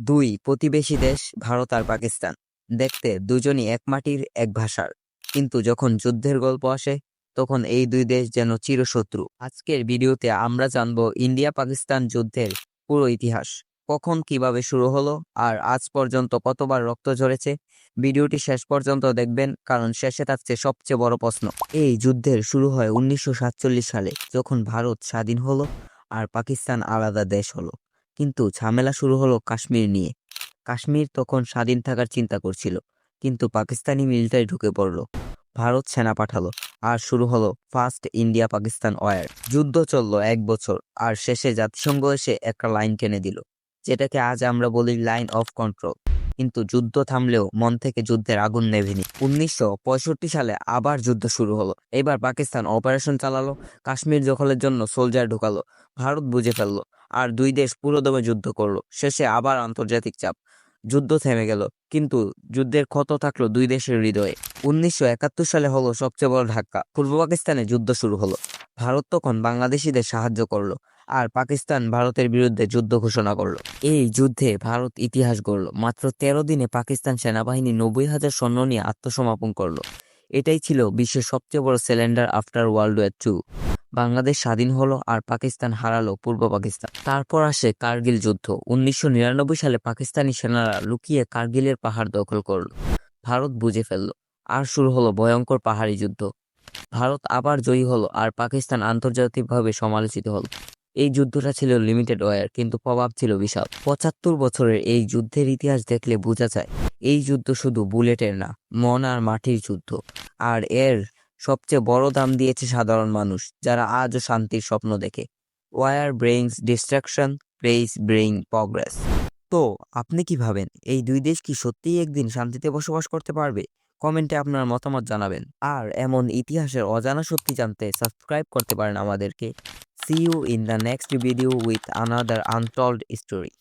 দুই প্রতিবেশী দেশ, ভারত আর পাকিস্তান। দেখতে দুজনই এক মাটির, এক ভাষার। কিন্তু যখন যুদ্ধের গল্প আসে, তখন এই দুই দেশ যেন চিরশত্রু। আজকের ভিডিওতে আমরা জানব ইন্ডিয়া পাকিস্তান যুদ্ধের পুরো ইতিহাস। কখন কীভাবে শুরু হলো আর আজ পর্যন্ত কতবার রক্ত ঝরেছে? ভিডিওটি শেষ পর্যন্ত দেখবেন, কারণ শেষে থাকছে সবচেয়ে বড় প্রশ্ন। এই যুদ্ধের শুরু হয় উনিশশো সাতচল্লিশ সালে, যখন ভারত স্বাধীন হলো আর পাকিস্তান আলাদা দেশ হলো। কিন্তু ঝামেলা শুরু হলো কাশ্মীর নিয়ে। কাশ্মীর তখন স্বাধীন থাকার চিন্তা করছিল, কিন্তু পাকিস্তানি মিলিটারি ঢুকে পড়ল। ভারত সেনা পাঠালো, আর শুরু হলো ফার্স্ট ইন্ডিয়া পাকিস্তান ওয়ার। যুদ্ধ চলল এক বছর, আর শেষে জাতিসংঘ এসে একটা লাইন টেনে দিল, যেটাকে আজ আমরা বলি লাইন অফ কন্ট্রোল। কিন্তু যুদ্ধ থামলেও মন থেকে যুদ্ধের আগুন নেভেনি। উনিশশো পঁয়ষট্টি সালে আবার যুদ্ধ শুরু হলো। এবার পাকিস্তান অপারেশন চালালো, কাশ্মীর দখলের জন্য সোলজার ঢুকালো, ভারত বুঝে ফেলল, আর দুই দেশ পুরোদমে যুদ্ধ করল। শেষে আবার আন্তর্জাতিক চাপ। যুদ্ধ থেমে গেল, কিন্তু যুদ্ধের ক্ষত থাকল দুই দেশের হৃদয়ে। উনিশশো একাত্তর সালে হলো সবচেয়ে বড় ধাক্কা। পূর্ব পাকিস্তানে যুদ্ধ শুরু হলো। ভারত তখন বাংলাদেশিদের সাহায্য করল। আর পাকিস্তান ভারতের বিরুদ্ধে যুদ্ধ ঘোষণা করল। এই যুদ্ধে ভারত ইতিহাস গড়ল। মাত্র তেরো দিনে পাকিস্তান সেনাবাহিনী নব্বই হাজার সৈন্য নিয়ে আত্মসমর্পণ করল। এটাই ছিল বিশ্বের সবচেয়ে বড় cylinder after world war two Bangladesh স্বাধীন হলো আর পাকিস্তান হারালো পূর্ব পাকিস্তান। তারপর আসে কার্গিল যুদ্ধ। উনিশশো নিরানব্বই সালে পাকিস্তানি সেনারা লুকিয়ে কার্গিলের পাহাড় দখল করল। ভারত বুঝে ফেলল। আর শুরু হলো ভয়ঙ্কর পাহাড়ি যুদ্ধ। ভারত আবার জয়ী হলো আর পাকিস্তান আন্তর্জাতিকভাবে সমালোচিত হলো। এই যুদ্ধটা ছিল লিমিটেড ওয়ার কিন্তু প্রভাব ছিল বিশাল। পঁচাত্তর বছরের এই যুদ্ধের ইতিহাস দেখলে বোঝা যায়, এই যুদ্ধ শুধু বুলেটের না, মন আর মাটির যুদ্ধ। আর এর সবচেয়ে বড় দাম দিয়েছে সাধারণ মানুষ, যারা আজও শান্তির স্বপ্ন দেখে। War brings destruction peace brings progress তো আপনি কি ভাবেন, এই দুই দেশ কি সত্যিই একদিন শান্তিতে বসবাস করতে পারবে? কমেন্টে আপনার মতামত জানাবেন। আর এমন ইতিহাসের অজানা সত্যি জানতে সাবস্ক্রাইব করতে পারেন আমাদেরকে। see you in the next video with another untold story.